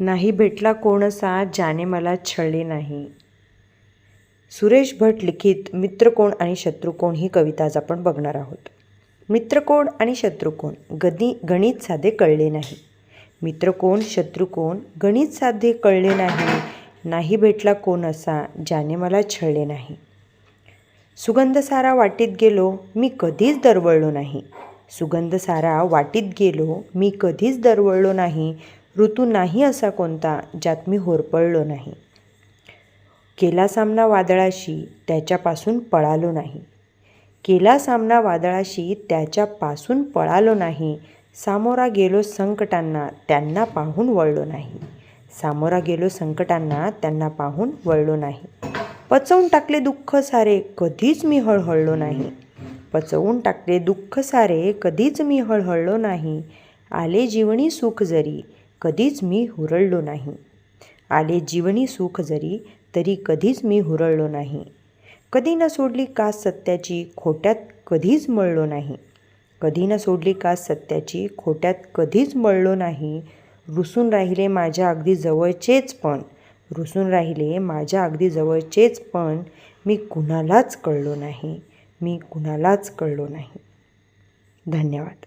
नाही भेटला कोण असा ज्याने मला छळले नाही. सुरेश भट लिखित मित्रकोण आणि शत्रुकोण ही कविता आज आपण बघणार आहोत. मित्रकोण आणि शत्रुकोण गदी गणित साधे कळले नाही. मित्र कोण कोण? गणित साधे कळले नाही. नाही भेटला कोण असा ज्याने मला छळले नाही. सुगंध सारा वाटीत गेलो मी कधीच दरवळलो नाही. सुगंध सारा वाटीत गेलो मी कधीच दरवळलो नाही. ऋतू नाही असा कोणता ज्यात मी होरपळलो नाही. केला सामना वादळाशी त्याच्यापासून पळालो नाही. केला सामना वादळाशी त्याच्यापासून पळालो नाही. सामोरा गेलो संकटांना त्यांना पाहून वळलो नाही. सामोरा गेलो संकटांना त्यांना पाहून वळलो नाही. पचवून टाकले दुःख सारे कधीच मी हळहळलो नाही. पचवून टाकले दुःख सारे कधीच मी हळहळलो नाही. आले जीवनी सुख जरी कधीच मी हुरळलो नाही. आले जीवनी सुख जरी तरी कधीच मी हुरळलो नाही. कधी न सोडली कास सत्याची खोट्यात कधीच मळलो नाही. कधी न सोडली कास सत्याची खोट्यात कधीच मळलो नाही. रुसून राहिले माझ्या अगदी जवळचेच पण रुसून राहिले माझ्या अगदी जवळचेच पण मी कुणालाच कळलो नाही. मी कुणालाच कळलो नाही. धन्यवाद.